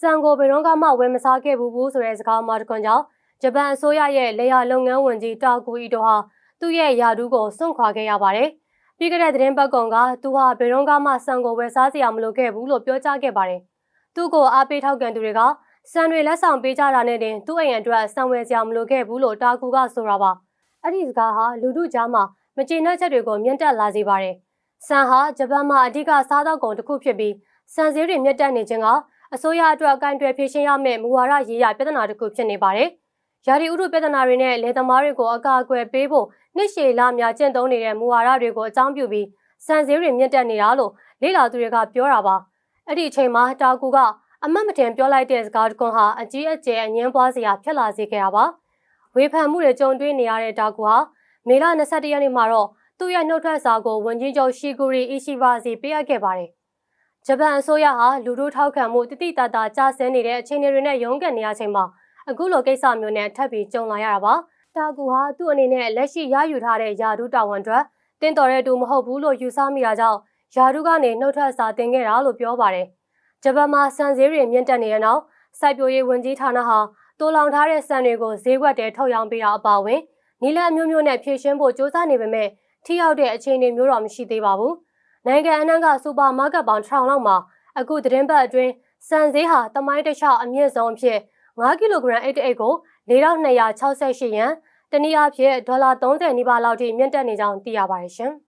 စံကိုဘယ်တော့မှဝယ်မစားခဲ့ဘူးဘူးဆိုတဲ့စကားမှတစ်ခွန်းကြောင့်ဂျပန်အစိုးရရဲ့လေယာလုပ်ငန်းဝန်ကြီးတာကူအီတိုဟာသူ့ရဲ့ယာဒူးကိုစွန့်ခွာခဲ့ရပါတယ်။ပြီးခဲ့တဲ့သတင်းပတ်ကုံကသူဟာဘယ်တော့မှစံကိုဝယ်စားစရာမလိုခဲ့ဘူးလို့ပြောကြားခဲ့ပါတယ်။သူ့ကိုအားပေးထောက်ခံသူတွေကစံတွေလက်ဆောင်ပေးကြတာနဲ့တင်သူ့အိမ်အတွက်စံဝယ်စရာမလိုခဲ့ဘူးလို့တာကူကဆိုတာပါ။အဲ့ဒီစကားဟာလူထုကြားမှာမကျေနပ်ချက်တွေကိုမြင့်တက်လာစေပါတယ်။စံဟာဂျပန်မှာအဓိကစားသောက်ကုန်တစ်ခုဖြစ်ပြီးစံစည်းတွေမြင့်တက်နေခြင်းက အစိုးရအတွက်အကန့်အသွယ်ဖြေရှင်းရမယ့်မူဝါဒရေးရာပြဿနာတစ်ခုဖြစ်နေပါတယ်။ယာဒီဥတုပြဿနာတွေနဲ့လယ်သမားတွေကိုအကာအကွယ်ပေးဖို့နှစ်ရှည်လများကျင့်သုံးနေတဲ့မူဝါဒတွေကိုအကြောင်းပြုပြီးစံစည်းတွေမြင့်တက်နေတာလို့လေ့လာသူတွေကပြောတာပါ။အဲ့ဒီအချိန်မှာတာကူကအမတ်မတင်ပြောလိုက်တဲ့စကားတကွန်ဟာအကြီးအကျယ်အငင်းပွားစရာဖြစ်လာစေခဲ့တာပါ။ဝေဖန်မှုတွေကြုံတွေ့နေရတဲ့တာကူဟာမေလ22ရက်နေ့မှာတော့သူ့ရဲ့နှုတ်ထွက်စာကိုဝန်ကြီးချုပ်ရှီဂူရီအီရှိဘာစီပေးအပ်ခဲ့ပါတယ်။ ဂျပန်အစိုးရဟာလူထုထောက်ခံမှုတတိတတာကျဆင်းနေတဲ့အခြေအနေတွေနဲ့ရုန်းကန်နေရချိန်မှာအခုလိုကိစ္စမျိုးနဲ့ထပ်ပြီးကြုံလာရတာပါ။တာကူဟာသူ့အနေနဲ့လက်ရှိရယူထားတဲ့ယာဒူးတာဝန်အတွက်တင်းတော်တဲ့သူမဟုတ်ဘူးလို့ယူဆမိတာကြောင့်ယာဒူးကနေနှုတ်ထွက်စာတင်ခဲ့တာလို့ပြောပါတယ်။ဂျပန်မှာစံစည်းတွေမြင့်တက်နေတဲ့နောက်စိုက်ပျိုးရေးဝန်ကြီးဌာနဟာတိုးလောင်ထားတဲ့စံတွေကိုဈေးကွက်တဲထုတ်ရောင်းပေးတာအပါအဝင်နီလအမျိုးမျိုးနဲ့ဖြည့်ရှင်းဖို့စ조사နေပေမဲ့ထိရောက်တဲ့အခြေအနေမျိုးတော့မရှိသေးပါဘူး။ နိုင်ငံအနှံ့ကစူပါမားကတ်ပေါင်း1000လောက်မှာအခုသတင်းပတ်အတွင်းစံဈေးဟာတမိုင်းတစ်လျှောက်အမြင့်ဆုံးအဖြစ်9ကီလိုဂရမ်အိတ်အိတ်ကို4268ယန်တနည်းအားဖြင့်ဒေါ်လာ30နီးပါးလောက်ထိမြင့်တက်နေကြောင်းသိရပါတယ်ရှင်။